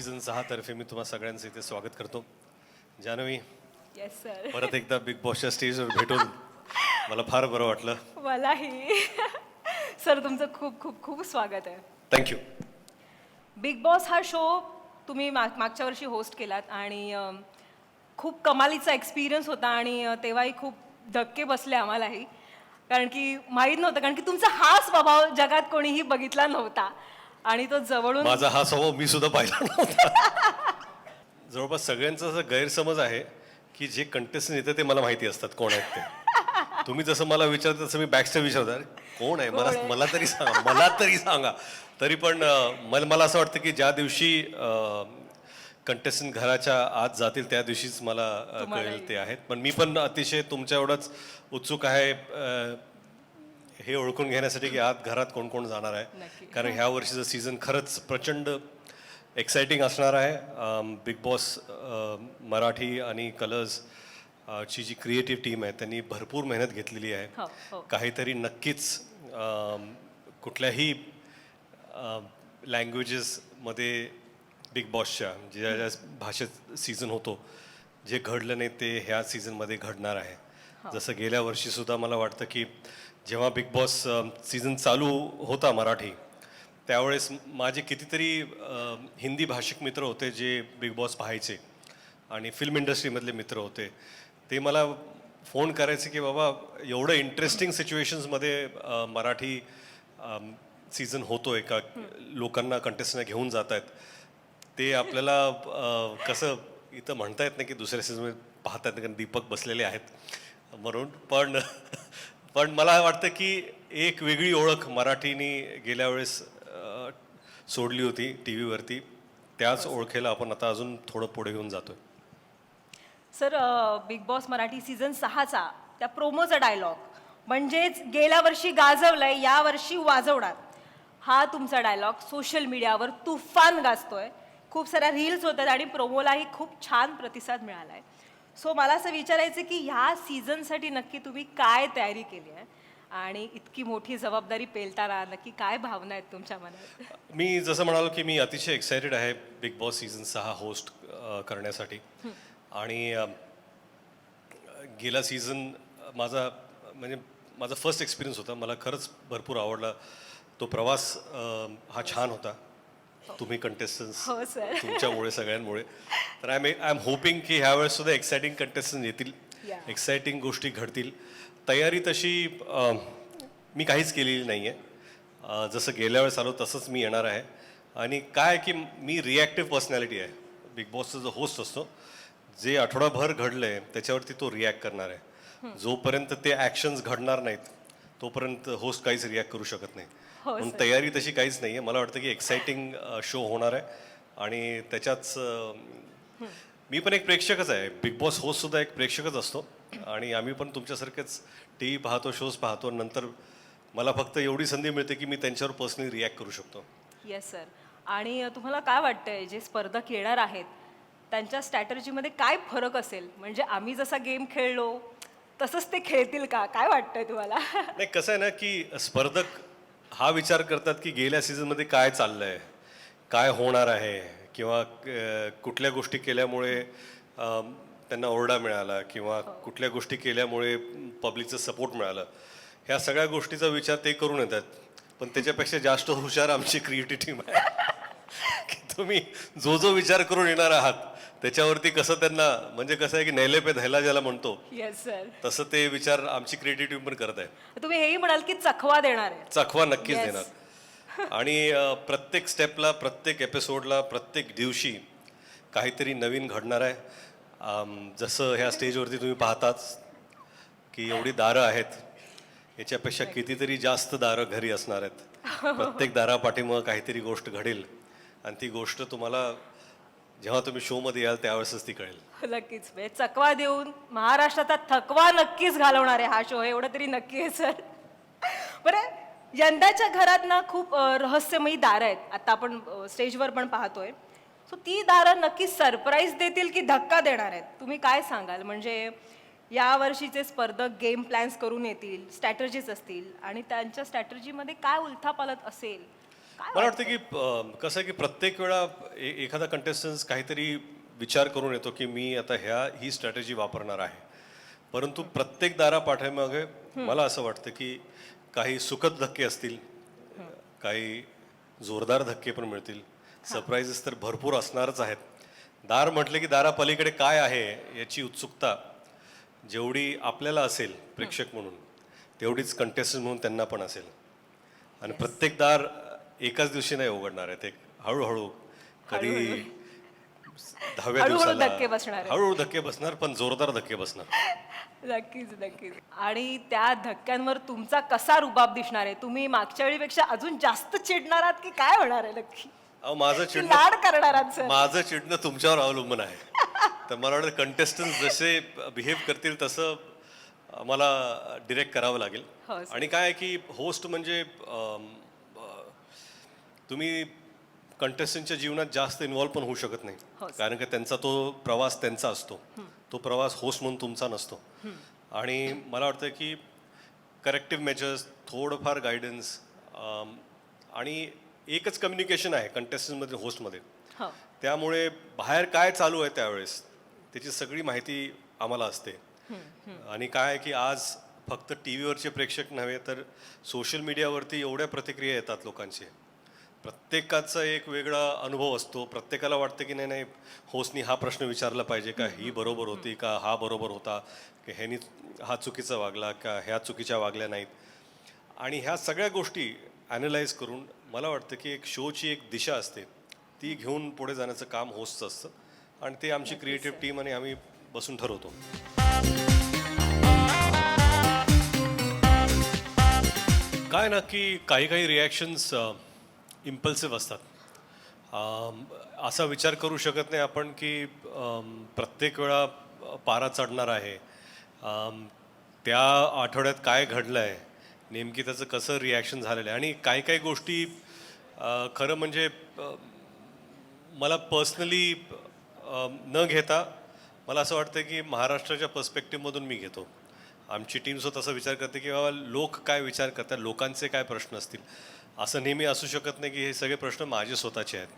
Season सहा तर्फे मी तुम्हा सगळ्यांचं इथे स्वागत करतो. जानवी येस सर परत एकदा बिग बॉसच्या स्टेजवर भेटून मला फार बरं वाटलं. मलाही. सर तुमचं खूप खूप खूप स्वागत आहे. थँक्यू बिग बॉस हा शो तुम्ही माग मागच्या वर्षी होस्ट केलात आणि खूप कमालीचा एक्सपिरियन्स होता आणि अ, तेव्हाही खूप धक्के बसले आम्हालाही. कारण की माहीत नव्हतं कारण की तुमचा हा स्वभाव जगात कोणीही बघितला नव्हता. आणि तो जवळून माझा हा स्वभाव मी सुद्धा पाहिला नव्हता. जवळपास सगळ्यांचा असा गैरसमज आहे की जे कंटेस्टंट येतं ते मला माहिती असतात कोण आहेत ते. तुम्ही जसं मला विचारता तसं मी बॅकस्टेज विचारतो. कोण आहे? मला मला तरी सांगा मला तरी सांगा. तरी पण मला मला असं वाटतं की ज्या दिवशी कंटेस्टंट घराच्या आत जातील त्या दिवशीच मला कळेल ते आहेत. पण मी पण अतिशय तुमच्या एवढंच उत्सुक आहे हे ओळखून घेण्यासाठी की आत घरात कोण कोण जाणार आहे. कारण ह्या वर्षीचं सीझन खरंच प्रचंड एक्साइटिंग असणार आहे. बिग बॉस मराठी आणि कलर्स ची जी क्रिएटिव्ह टीम आहे त्यांनी भरपूर मेहनत घेतलेली हो, आहे. हो. काहीतरी नक्कीच कुठल्याही लँग्वेजेसमध्ये बिग बॉसच्या ज्या ज्या भाषेत सीझन होतो जे घडलं नाही ते ह्या सीझनमध्ये घडणार आहे. जसं गेल्या वर्षी सुद्धा मला वाटतं की जेव्हा बिग बॉस सीझन चालू होता मराठी त्यावेळेस माझे कितीतरी हिंदी भाषिक मित्र होते जे बिग बॉस पाहायचे आणि फिल्म इंडस्ट्रीमधले मित्र होते. ते मला फोन करायचे की बाबा एवढं इंटरेस्टिंग सिच्युएशन्समध्ये मराठी सीझन होतो आहे का? लोकांना कंटेस्टना घेऊन जात आहेत ते आपल्याला कसं इथं म्हणता येत नाही की दुसऱ्या सीझनमध्ये पाहता येत नाही कारण दीपक बसलेले आहेत. म्हणून पण पण मला वाटतं की एक वेगळी ओळख मराठीनी गेल्या वेळेस सोडली होती टी व्हीवरती त्याच ओळखेला आपण आता अजून थोडं पुढे घेऊन जातोय. Sir Bigg Boss Marathi season सहाचा त्या प्रोमोचा डायलॉग म्हणजेच गेल्या वर्षी गाजवलंय या वर्षी वाजवणार. हा तुमचा डायलॉग सोशल मीडियावर तुफान गाजतोय. खूप साऱ्या रील्स होतात आणि प्रोमोलाही खूप छान प्रतिसाद मिळाला आहे सो मला असं विचारायचं की ह्या सीझनसाठी नक्की तुम्ही काय तयारी केली आहे? आणि इतकी मोठी जबाबदारी पेलताना नक्की काय भावना आहेत तुमच्या मनात? मी जसं म्हणालो की मी अतिशय एक्सायटेड आहे बिग बॉस सीझन सहा होस्ट करण्यासाठी. आणि गेला सीझन माझा म्हणजे माझा फर्स्ट एक्सपिरियन्स होता. मला खरंच भरपूर आवडला. तो प्रवास हा छान होता. तुम्ही कंटेस्टन्स हो सर तुमच्यामुळे सगळ्यांमुळे. तर I am I am hoping की ह्यावेळेस सुद्धा एक्साइटिंग कंटेस्टन्स येतील. Yeah. एक्साइटिंग गोष्टी घडतील. तयारी तशी मी काहीच केलेली नाही आहे जसं गेल्या वेळेस आलो तसंच मी येणार आहे. आणि काय की मी रिॲक्टिव्ह पर्सनॅलिटी आहे. बिग बॉसचा जो होस्ट असतो जे आठवडाभर घडलंय त्याच्यावरती तो रिॲक्ट करणार आहे. जोपर्यंत ते ॲक्शन्स घडणार नाहीत तोपर्यंत होस्ट काहीच रिॲक्ट करू शकत नाही. हो, म्हणून तयारी तशी काहीच नाही आहे मला वाटतं की एक्साइटिंग शो होणार आहे. आणि त्याच्याच मी पण एक प्रेक्षकच आहे. बिग बॉस होस्ट सुद्धा एक प्रेक्षकच असतो. आणि आम्ही पण तुमच्यासारखेच टी व्ही पाहतो शोज पाहतो. नंतर मला फक्त एवढी संधी मिळते की मी त्यांच्यावर पर्सनली रिॲक्ट करू शकतो. येस सर आणि तुम्हाला काय वाटतंय? जे स्पर्धक येणार आहेत त्यांच्या स्ट्रॅटर्जीमध्ये काय फरक असेल? म्हणजे आम्ही जसा गेम खेळलो तसंच ते खेळतील का? काय वाटतंय तुम्हाला? नाही कसं आहे ना की स्पर्धक हा विचार करतात की गेल्या सीझनमध्ये काय चाललं आहे काय होणार आहे? किंवा कुठल्या गोष्टी केल्यामुळे त्यांना ओरडा मिळाला? किंवा कुठल्या गोष्टी केल्यामुळे पब्लिकचं सपोर्ट मिळालं? ह्या सगळ्या गोष्टीचा विचार ते करून येतात. पण त्याच्यापेक्षा जास्त हुशार आमची क्रिएटिव्ह टीम आहे. की तुम्ही जो जो विचार करून येणार आहात त्याच्यावरती कसं त्यांना म्हणजे कसं आहे की नैले पे धैला ज्याला म्हणतो येस सर तसं ते विचार आमची क्रिएटिव्ह टीम पण करत आहे तुम्ही हेही म्हणाल की चखवा देणार आहे चखवा नक्कीच Yes. देणार. आणि अ, प्रत्येक स्टेपला प्रत्येक एपिसोडला प्रत्येक दिवशी काहीतरी नवीन घडणार आहे. जसं ह्या स्टेजवरती तुम्ही पाहताच की एवढी दारं आहेत. याच्यापेक्षा कितीतरी जास्त दारं घरी असणार आहेत. प्रत्येक दारापाठीमुळं काहीतरी गोष्ट घडेल. आणि ती गोष्ट तुम्हाला जेव्हा तुम्ही शोमध्ये याल त्यावेळेसच ती कळेल. नक्कीच. म्हणजे चकवा देऊन महाराष्ट्राचा थकवा नक्कीच घालवणार आहे हा शो एवढं तरी नक्की आहे सर बरं यंदाच्या घरात ना खूप अ, रहस्यमयी दारं आहेत. आता आपण अ, स्टेजवर पण पाहतोय. सो ती दारं नक्की सरप्राईज देतील की धक्का देणार आहेत? तुम्ही काय सांगाल? म्हणजे या वर्षीचे स्पर्धक गेम प्लॅन्स करून येतील स्ट्रॅटर्जीज असतील आणि त्यांच्या स्ट्रॅटर्जीमध्ये काय उलथापालत असेल? मला वाटतं की अं, कसं आहे की प्रत्येक वेळा ए- एखादा कंटेस्टन्स काहीतरी विचार करून येतो की मी आता ह्या ही स्ट्रॅटेजी वापरणार आहे. परंतु प्रत्येक दारा पाठीमागे मला असं वाटतं की काही सुखद धक्के असतील काही जोरदार धक्के पण मिळतील. सरप्राईजेस तर भरपूर असणारच आहेत. दार म्हटले की दारापलीकडे काय आहे याची उत्सुकता जेवढी आपल्याला असेल प्रेक्षक म्हणून तेवढीच कंटेस्टंट म्हणून त्यांना पण असेल. आणि प्रत्येक दार एकाच दिवशी नाही उघडणार आहे ते हळूहळू कधी दहाव्या हळूहळू दिवसाला धक्के बसणार आहेत. हळूहळू धक्के बसणार पण जोरदार धक्के बसणार. नक्कीच नक्कीच. आणि त्या धक्क्यांवर तुमचा कसा रुबाब दिसणार आहे? तुम्ही मागच्या वेळीपेक्षा अजून जास्त चिडणार आहात की काय होणार आहे नक्की? अहो माझं की चिडणं लाड करणार आहात सर माझं चिडणं तुमच्यावर अवलंबून आहे. तर मला वाटतं कंटेस्टंट जसे बिहेव करतील तसं मला डिरेक्ट करावं लागेल. हो. आणि काय आहे की होस्ट म्हणजे अम, तुम्ही कंटेस्टंटच्या जीवनात जास्त इन्व्हॉल्व पण होऊ शकत नाही. हो. कारण की त्यांचा तो प्रवास त्यांचा असतो. तो प्रवास होस्ट म्हणून तुमचा नसतो. आणि मला वाटतं की करेक्टिव्ह मेजर्स थोडंफार गायडन्स आणि एकच कम्युनिकेशन आहे कंटेस्टंटमध्ये होस्टमध्ये त्यामुळे बाहेर काय चालू आहे त्यावेळेस त्याची सगळी माहिती आम्हाला असते. आणि काय आहे की आज फक्त टी व्हीवरचे प्रेक्षक नव्हे तर सोशल मीडियावरती एवढ्या प्रतिक्रिया येतात लोकांचे. प्रत्येकाचा एक वेगळा अनुभव असतो. प्रत्येकाला वाटतं की नाही नाही होस्टनी हा प्रश्न विचारला पाहिजे का ही बरोबर होती का हा बरोबर होता की ह्यानी हा चुकीचा वागला का ह्या चुकीच्या वागल्या नाहीत. आणि ह्या सगळ्या गोष्टी ॲनलाइज करून मला वाटतं की एक शोची एक दिशा असते. ती घेऊन पुढे जाण्याचं काम होस्टचं असतं आणि ते आमची क्रिएटिव्ह टीम आणि आम्ही बसून ठरवतो. काय ना की काही काही रिॲक्शन्स इम्पल्सिव्ह असतात. असा विचार करू शकत नाही आपण की प्रत्येक वेळा पारा चढणार आहे. त्या आठवड्यात काय घडलं आहे नेमकी त्याचं कसं रिॲक्शन झालेलं आहे? आणि काही काही गोष्टी खरं म्हणजे मला पर्सनली न घेता मला असं वाटतं की महाराष्ट्राच्या पर्स्पेक्टिव्हमधून मी घेतो. आमची टीम तसा विचार करते की बाबा लोक काय विचार करतात? लोकांचे काय प्रश्न असतील? असं नेहमी असू शकत नाही की हे सगळे प्रश्न माझे स्वतःचे आहेत.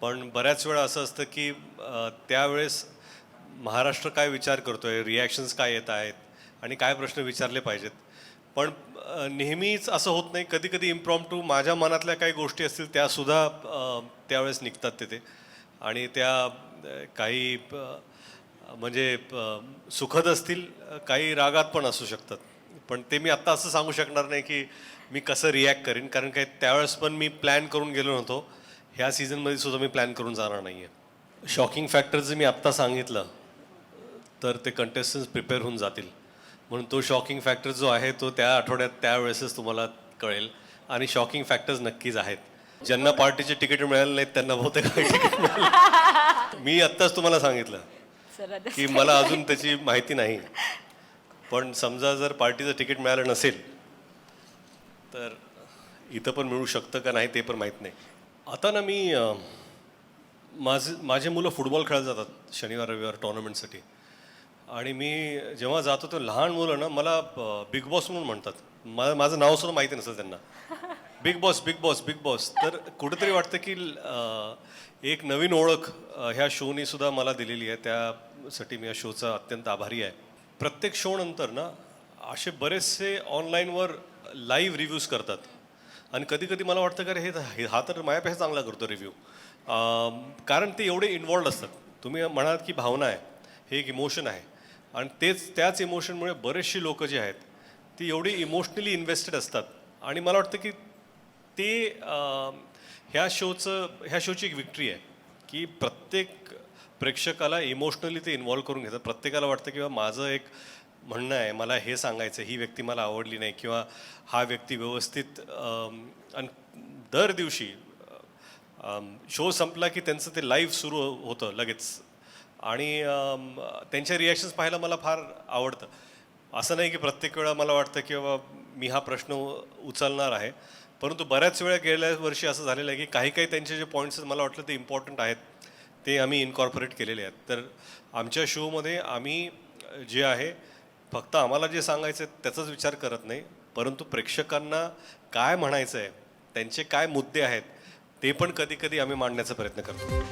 पण बऱ्याच वेळा असं असतं की अ, त्यावेळेस महाराष्ट्र काय विचार करतोय रिॲक्शन्स काय येत आहेत आणि काय प्रश्न विचारले पाहिजेत. पण अ, नेहमीच असं होत नाही. कधी कधी इम्प्रॉम टू माझ्या मनातल्या काही गोष्टी असतील त्यासुद्धा अ, त्यावेळेस निघतात तिथे. आणि त्या अ, काही अ, म्हणजे अ, सुखद असतील अ, काही रागात पण असू शकतात. पण ते मी आत्ता असं सांगू शकणार नाही की मी कसं रिॲक्ट करीन. कारण काय त्यावेळेस पण मी प्लॅन करून गेलो नव्हतो. ह्या सीझनमध्ये सुद्धा मी प्लॅन करून जाणार नाही आहे शॉकिंग फॅक्टर जर मी आत्ता सांगितलं तर ते कंटेस्टन्स प्रिपेअर होऊन जातील. म्हणून तो शॉकिंग फॅक्टर जो आहे तो त्या आठवड्यात त्यावेळेसच तुम्हाला कळेल. आणि शॉकिंग फॅक्टर्स नक्कीच आहेत. ज्यांना पार्टीचे तिकीट मिळाले नाहीत त्यांना बहुतेक तिकीट मिळालं मी आत्ताच तुम्हाला सांगितलं की मला अजून त्याची माहिती नाही. पण समजा जर पार्टीचं तिकीट मिळालं नसेल तर इथं पण मिळू शकतं का नाही ते पण माहीत नाही. आता ना मी माझे माझे मुलं फुटबॉल खेळत जातात शनिवार रविवार टॉर्नामेंटसाठी. आणि मी जेव्हा जातो तेव्हा लहान मुलं ना मला बिग बॉस म्हणून म्हणतात. मला माझं नाव सुद्धा माहिती नसेल त्यांना. Bigg Boss Bigg Boss Bigg Boss. तर कुठेतरी वाटतं की एक नवीन ओळख ह्या शोनी सुद्धा मला दिलेली आहे. त्यासाठी मी या शोचा अत्यंत आभारी आहे. प्रत्येक शोनंतर ना असे बरेचसे ऑनलाईनवर लाईव्ह रिव्ह्यूज करतात. आणि कधी कधी मला वाटतं का रे हे हे- हा तर माझ्यापेक्षा चांगला करतो रिव्ह्यू कारण ते एवढे इन्वॉल्ड असतात. तुम्ही म्हणाल की भावना आहे. हे एक इमोशन आहे. आणि तेच त्याच इमोशनमुळे बरेचशी लोकं जे आहेत ती एवढी इमोशनली इन्व्हेस्टेड असतात. आणि मला वाटतं की ते ह्या शोचं ह्या शोची एक विक्ट्री आहे. की प्रत्येक प्रेक्षकाला इमोशनली ते इन्वॉल्व्ह करून घेतात. प्रत्येकाला वाटतं किंवा माझं एक म्हणणं आहे मला हे सांगायचं ही व्यक्ती मला आवडली नाही किंवा हा व्यक्ती व्यवस्थित आणि दर दिवशी शो संपला की त्यांचं ते लाईव्ह सुरू होतं लगेच. आणि त्यांच्या रिॲक्शन्स पाहायला मला फार आवडतं. असं नाही की प्रत्येक वेळा मला वाटतं की बाबा मी हा प्रश्न उचलणार आहे. परंतु बऱ्याच वेळा गेल्या वर्षी असं झालेलं आहे की काही काही त्यांचे जे पॉईंट्स मला वाटलं ते इम्पॉर्टंट आहेत ते आम्ही इन्कॉर्पोरेट केलेले आहेत. तर आमच्या शोमध्ये आम्ही जे आहे फक्त आम्हाला जे सांगायचं आहे त्याचाच विचार करत नाही. परंतु प्रेक्षकांना काय म्हणायचं आहे त्यांचे काय मुद्दे आहेत ते पण कधी कधी आम्ही मांडण्याचा प्रयत्न करतो.